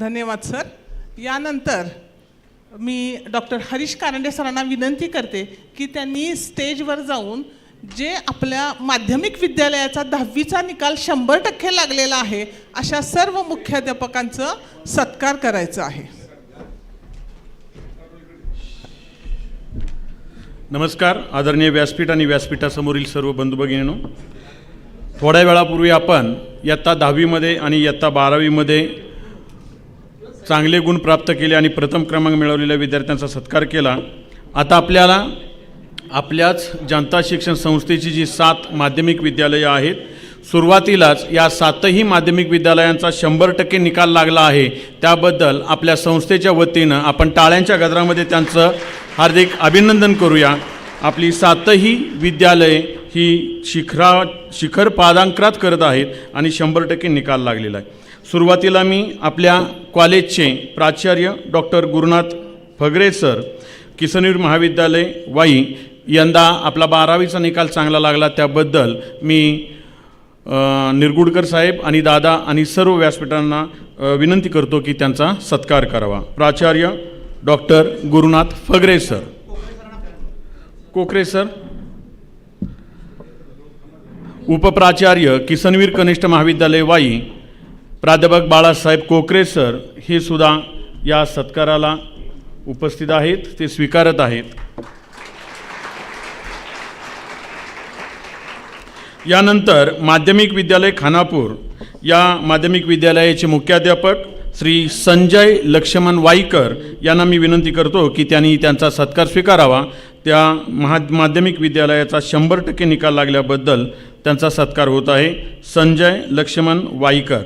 धन्यवाद सर. यानंतर मी डॉक्टर हरीश कारंडे सरांना विनंती करते की त्यांनी स्टेजवर जाऊन जे आपल्या माध्यमिक विद्यालयाचा दहावीचा निकाल शंभर टक्के लागलेला आहे अशा सर्व मुख्याध्यापकांचं सत्कार करायचं आहे. नमस्कार आदरणीय व्यासपीठ आणि व्यासपीठासमोरील सर्व बंधू भगिनीनो. थोड्या वेळापूर्वी आपण इयत्ता दहावीमध्ये आणि इयत्ता बारावीमध्ये चांगले गुण प्राप्त केले आणि प्रथम क्रमांक मिळवलेल्या विद्यार्थ्यांचा सत्कार केला. आता आपल्याला आपल्याच जनता शिक्षण संस्थेची जी सात माध्यमिक विद्यालयं आहेत सुरुवातीलाच या सातही माध्यमिक विद्यालयांचा शंभर टक्के निकाल लागला आहे. त्याबद्दल आपल्या संस्थेच्या वतीनं आपण टाळ्यांच्या गजरामध्ये त्यांचं हार्दिक अभिनंदन करूया. आपली सातही विद्यालये ही शिखरा शिखर पादांकरात करत आहेत आणि शंभर टक्के निकाल लागलेला आहे. सुरुवातीला मी आपल्या कॉलेजचे प्राचार्य डॉक्टर गुरुनाथ फगरे सर किसनवीर महाविद्यालय वाई यंदा आपला बारावीचा निकाल चांगला लागला. त्याबद्दल मी निरगुडकर साहेब आणि दादा आणि सर्व व्यासपीठांना विनंती करतो की त्यांचा सत्कार करावा. प्राचार्य doctor Gurunath Phagare sir. Kokare sir? उपप्राचार्य Kisanveer कनिष्ठ महाविद्यालय वाई. प्राध्यापक बाळासाहेब कोकरे सर हे सुद्धा या सत्काराला उपस्थित आहेत. ते स्वीकारत आहेत. यानंतर माध्यमिक विद्यालय खानापूर. या माध्यमिक विद्यालयाचे मुख्याध्यापक श्री संजय लक्ष्मण वाईकर यांना मी विनंती करतो की त्यांनी त्यांचा सत्कार स्वीकारावा. त्या महा माध्यमिक विद्यालयाचा शंभर टक्के निकाल लागल्याबद्दल त्यांचा सत्कार होत आहे. संजय लक्ष्मण वाईकर.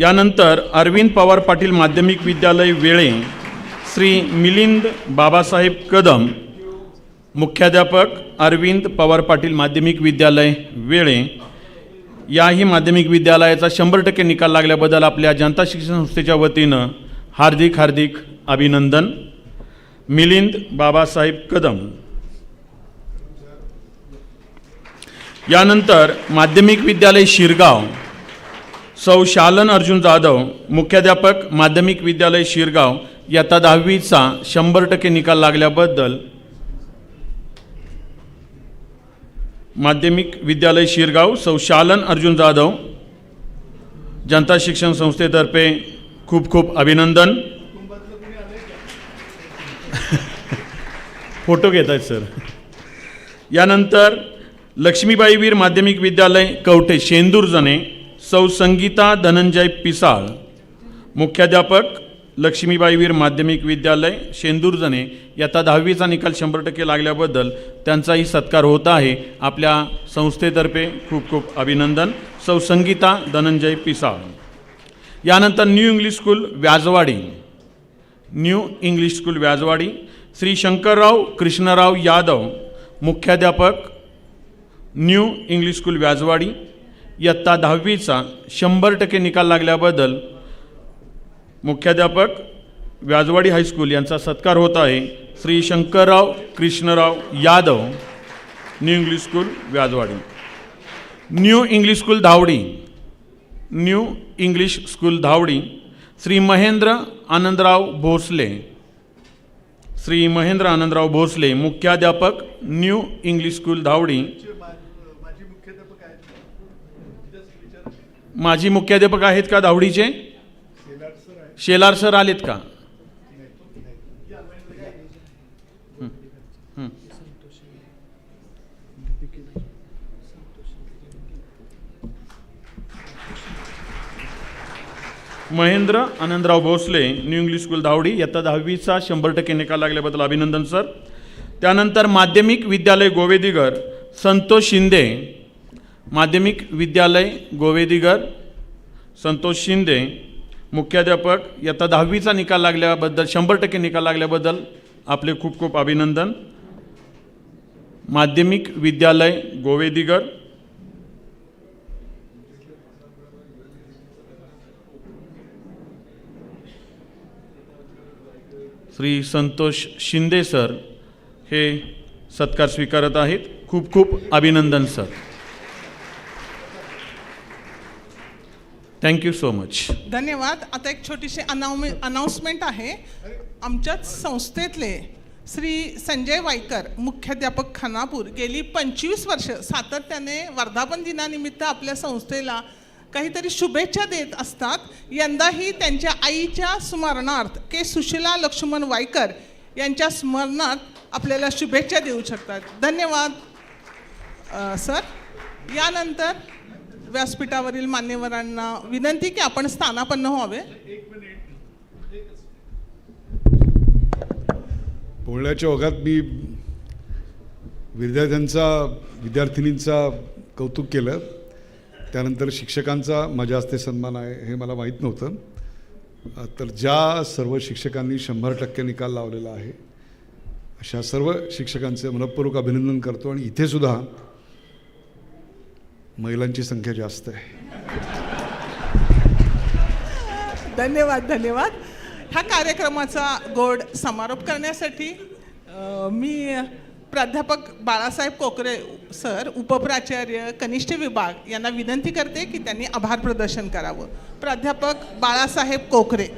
यानंतर अरविंद पवार पाटील माध्यमिक विद्यालय वेळे श्री मिलिंद बाबासाहेब कदम मुख्याध्यापक अरविंद पवार पाटील माध्यमिक विद्यालय वेळे. याही माध्यमिक विद्यालयाचा शंभर टक्के निकाल लागल्याबद्दल आपल्या जनता शिक्षण संस्थेच्या वतीनं हार्दिक हार्दिक अभिनंदन मिलिंद बाबासाहेब कदम. यानंतर माध्यमिक विद्यालय शिरगाव सौ शालन अर्जुन जाधव मुख्याध्यापक माध्यमिक विद्यालय शिरगाव इयत्ता दहावीचा शंभर टक्के निकाल लागल्याबद्दल माध्यमिक विद्यालय शिरगाव सौ शालन अर्जुन जाधव जनता शिक्षण संस्थेतर्फे खूप खूप अभिनंदन. फोटो घेत आहेत सर. यानंतर लक्ष्मीबाई वीर माध्यमिक विद्यालय कवठे शेंदूरजने सौ संगीता धनंजय पिसाळ. मुख्याध्यापक लक्ष्मीबाई वीर माध्यमिक विद्यालय शेंदूरजणे याचा दहावीचा निकाल शंभर टक्के लागल्याबद्दल त्यांचाही सत्कार होत आहे. आपल्या संस्थेतर्फे खूप खूप अभिनंदन. सौ संगीता धनंजय पिसाळ. यानंतर new English school Vyajwadi. New English school Vyajwadi. Shri Shankarrao Krishnarao Yadav मुख्याध्यापक न्यू इंग्लिश स्कूल व्याजवाडी इयत्ता दहावीचा शंभर टक्के निकाल लागल्याबद्दल मुख्याध्यापक व्याजवाडी हायस्कूल यांचा सत्कार होत आहे. Shri Shankarrao Krishnarao Yadav new English school Vyajwadi. New English school Dhawadi new English school Dhawadi Shri Mahendra Anandrao Bhosale Shri Mahendra Anandrao Bhosale मुख्याध्यापक न्यू इंग्लिश स्कूल धावडी. माजी मुख्याध्यापक आहेत का धावडीचे? शेलार सर आलेत का हं, हं. Mahendra Anandrao Bhosale new English school Dhawadi इयत्ता दहावीचा शंभर टक्के निकाल लागल्याबद्दल अभिनंदन सर. त्यानंतर माध्यमिक विद्यालय गोवेदिगर संतोष शिंदे. माध्यमिक विद्यालय गोवेदिगर संतोष शिंदे. मुख्याध्यापक इयत्ता दहावीचा निकाल लागल्याबद्दल शंभर टक्के निकाल लागल्याबद्दल आपले खूप खूप अभिनंदन. माध्यमिक विद्यालय गोवेदिगर श्री संतोष शिंदे सर हे सत्कार स्वीकारत आहेत. खूप खूप अभिनंदन सर. थँक्यू सो मच धन्यवाद. आता एक छोटीशी अनाउमे अनाऊन्समेंट आहे. आमच्याच संस्थेतले श्री संजय वायकर मुख्याध्यापक खानापूर गेली पंचवीस वर्ष सातत्याने वर्धापन दिनानिमित्त आपल्या संस्थेला काहीतरी शुभेच्छा देत असतात. यंदाही त्यांच्या आईच्या स्मरणार्थ के. सुशिला लक्ष्मण वायकर यांच्या स्मरणार्थ आपल्याला शुभेच्छा देऊ शकतात. धन्यवाद. सर यानंतर व्यासपीठावरील मान्यवरांना विनंती की आपण स्थानापन्न व्हावे. बोलण्याच्या ओघात मी विद्यार्थ्यांचा विद्यार्थिनींचा कौतुक केलं. त्यानंतर शिक्षकांचा माझ्या हस्ते सन्मान आहे हे मला माहीत नव्हतं. तर ज्या सर्व शिक्षकांनी शंभर टक्के निकाल लावलेला आहे अशा सर्व शिक्षकांचे मनपूर्वक अभिनंदन करतो आणि इथे सुद्धा महिलांची संख्या जास्त आहे. धन्यवाद धन्यवाद. ह्या कार्यक्रमाचा गोड समारोप करण्यासाठी मी प्राध्यापक बाळासाहेब कोकरे सर उपप्राचार्य कनिष्ठ विभाग यांना विनंती करते की त्यांनी आभार प्रदर्शन करावं. प्राध्यापक बाळासाहेब कोकरे.